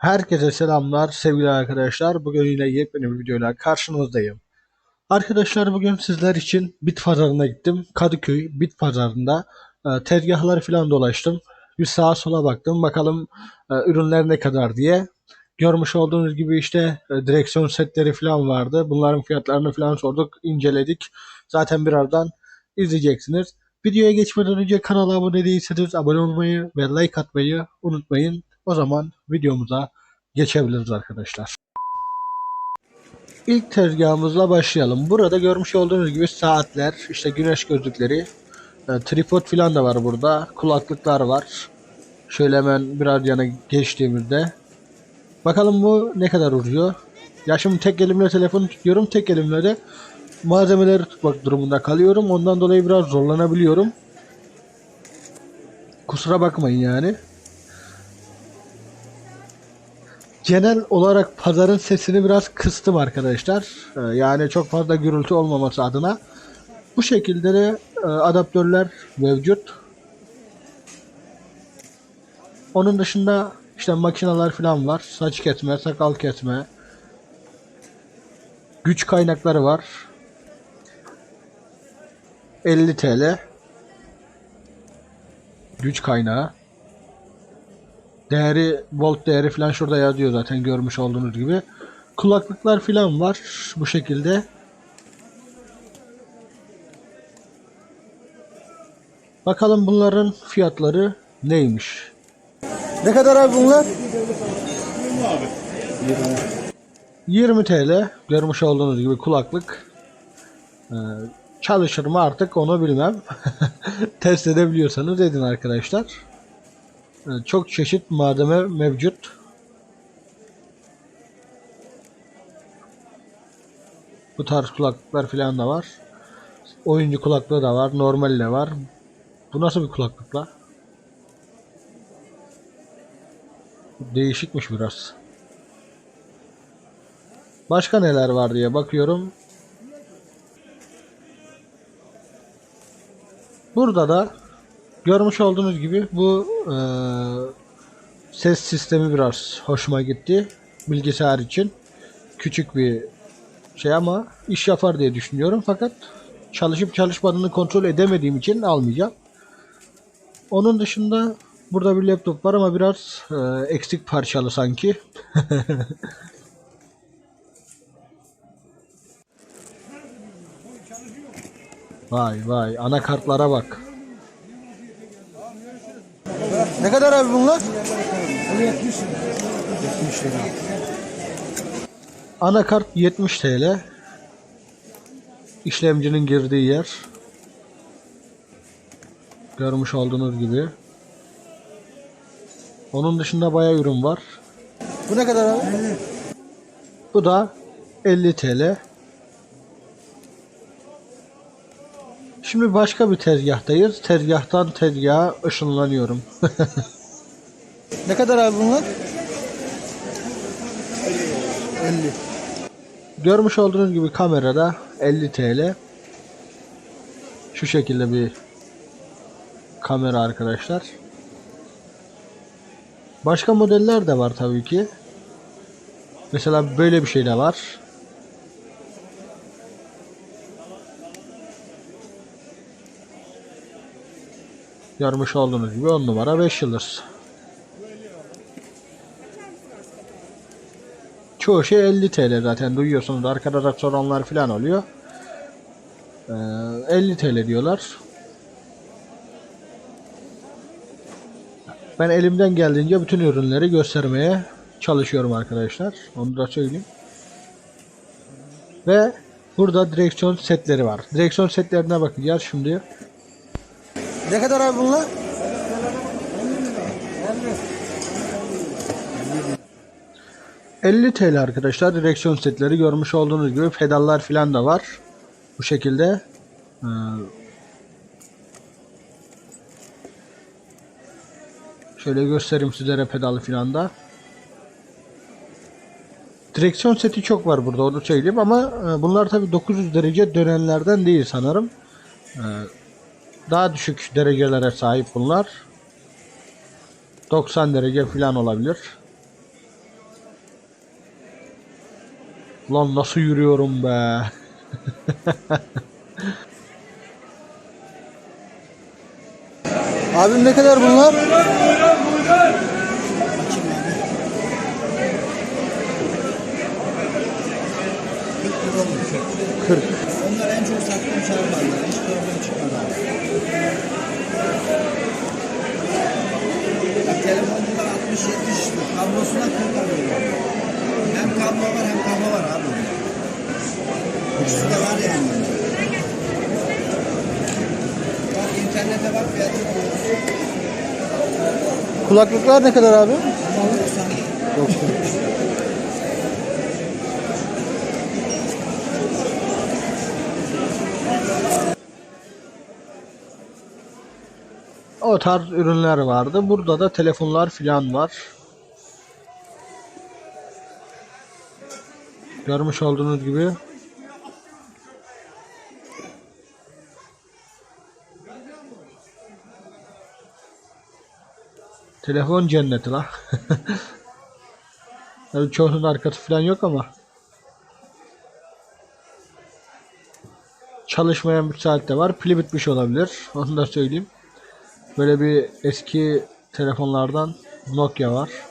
Herkese selamlar sevgili arkadaşlar. Bugün yine yepyeni bir videoyla karşınızdayım. Arkadaşlar bugün sizler için bit pazarına gittim. Kadıköy bit pazarında e, tezgahları falan dolaştım. Bir sağa sola baktım bakalım e, ürünler ne kadar diye. Görmüş olduğunuz gibi işte e, direksiyon setleri falan vardı. Bunların fiyatlarını falan sorduk, inceledik. Zaten birazdan izleyeceksiniz. Videoya geçmeden önce kanala abone değilseniz abone olmayı ve like atmayı unutmayın. O zaman videomuza geçebiliriz arkadaşlar. İlk tezgahımızla başlayalım. Burada görmüş olduğunuz gibi saatler, işte güneş gözlükleri, e, tripod falan da var burada. Kulaklıklar var. Şöyle hemen biraz yana geçtiğimizde. Bakalım bu ne kadar uzuyor. Ya şimdi tek elimle telefonu tutuyorum, tek elimle de malzemeleri tutmak durumunda kalıyorum. Ondan dolayı biraz zorlanabiliyorum. Kusura bakmayın yani. Genel olarak pazarın sesini biraz kıstım arkadaşlar. Ee, Yani çok fazla gürültü olmaması adına. Bu şekilde de e, adaptörler mevcut. Onun dışında işte makineler falan var. Saç kesme, sakal kesme. Güç kaynakları var. 50 TL. Güç kaynağı. Değeri, volt değeri falan şurada yazıyor zaten görmüş olduğunuz gibi. Kulaklıklar falan var bu şekilde. Bakalım bunların fiyatları neymiş? Ne kadar abi bunlar? 20 TL görmüş olduğunuz gibi kulaklık. Ee, çalışır mı artık onu bilmem. Test edebiliyorsanız edin arkadaşlar. Ee, Çok çeşit malzeme mevcut. Bu tarz kulaklıklar falan da var. Oyuncu kulaklığı da var. Normal de var. Bu nasıl bir kulaklık la? Değişikmiş biraz. Başka neler var diye bakıyorum. Burada da görmüş olduğunuz gibi bu eee, ses sistemi biraz hoşuma gitti. Bilgisayar için. Küçük bir şey ama iş yapar diye düşünüyorum. Fakat çalışıp çalışmadığını kontrol edemediğim için almayacağım. Onun dışında burada bir laptop var ama biraz eee, eksik parçalı sanki. Vay vay anakartlara bak. Ne kadar abi bunlar? 70 lira. Anakart 70 TL. İşlemcinin girdiği yer. Görmüş olduğunuz gibi. Onun dışında bayağı ürün var. Bu ne kadar abi? Bu da 50 TL. Şimdi başka bir tezgahtayız. Tezgahtan tezgaha ışınlanıyorum. ne kadar abi bunlar? 50. Görmüş olduğunuz gibi kamerada 50 TL. Şu şekilde bir kamera arkadaşlar. Başka modeller de var tabii ki. Mesela böyle bir şey de var. Görmüş olduğunuz gibi 10 numara 5 yıldız. Çoğu şey 50 TL zaten duyuyorsunuz arkada da soranlar falan oluyor. Ee, 50 TL diyorlar. Ben elimden geldiğince bütün ürünleri göstermeye çalışıyorum arkadaşlar. Onu da söyleyeyim. Ve burada direksiyon setleri var. Direksiyon setlerine bakacağız şimdi. Ne kadar abi bunlar? ...50 TL arkadaşlar direksiyon setleri görmüş olduğunuz gibi pedallar filan da var. Bu şekilde. Ee, Şöyle göstereyim sizlere pedalı filan da. Direksiyon seti çok var burada onu söyleyeyim ama e, bunlar tabi 900 derece dönenlerden değil sanırım. Ee, daha düşük derecelere sahip bunlar. 90 derece falan olabilir. Lan nasıl yürüyorum be. Abim ne kadar bunlar? Onlar en çok sattığım şarkılar. Hiç problem çıkmadı abi. Bak telefoncular 60-70 istiyor. Kablosuna 40 alıyor. Kablo var hem kablo var abi. İkisi de var yani. Bak internete bak fiyatı. Kulaklıklar ne kadar abi? Ama 90 O tarz ürünler vardı. Burada da telefonlar filan var. Görmüş olduğunuz gibi. Telefon cenneti la. Tabii çoğunun arkası falan yok ama. Çalışmayan bir saat de var. Pili bitmiş olabilir. Onu da söyleyeyim. Böyle bir eski telefonlardan Nokia var.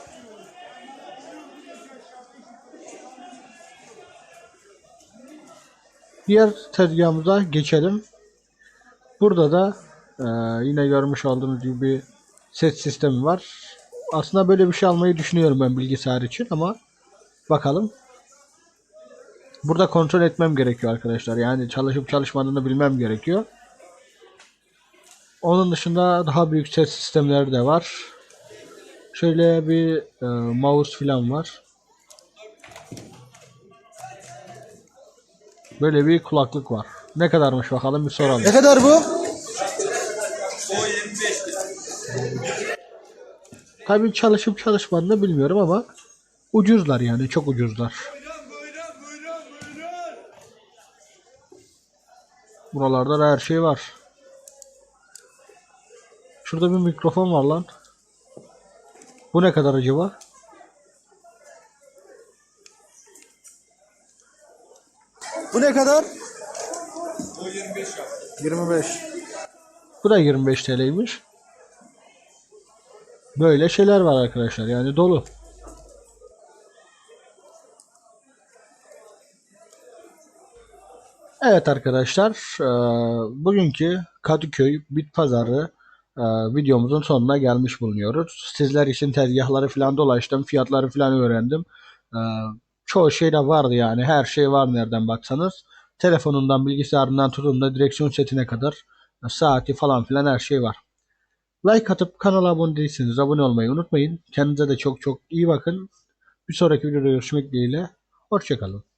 Diğer tezgahımıza geçelim. Burada da e, yine görmüş olduğunuz gibi ses sistemi var. Aslında böyle bir şey almayı düşünüyorum ben bilgisayar için ama bakalım. Burada kontrol etmem gerekiyor arkadaşlar. Yani çalışıp çalışmadığını bilmem gerekiyor. Onun dışında daha büyük ses sistemleri de var. Şöyle bir e, mouse falan var. Böyle bir kulaklık var. Ne kadarmış bakalım bir soralım. Ne kadar bu? Tabii çalışıp çalışmadığını bilmiyorum ama ucuzlar yani çok ucuzlar. Buralarda da her şey var. Şurada bir mikrofon var lan. Bu ne kadar acaba? Bu ne kadar? O 25 yap. 25. Bu da 25 TL'ymiş. Böyle şeyler var arkadaşlar yani dolu. Evet arkadaşlar eee, bugünkü Kadıköy Bit Pazarı eee, videomuzun sonuna gelmiş bulunuyoruz. Sizler için tezgahları falan dolaştım, fiyatları falan öğrendim. Eee, çoğu şey de vardı yani her şey var nereden baksanız. Telefonundan, bilgisayarından tutun da direksiyon setine kadar e, saati falan filan her şey var. Like atıp kanala abone değilseniz abone olmayı unutmayın. Kendinize de çok çok iyi bakın. Bir sonraki videoda görüşmek dileğiyle. Hoşçakalın.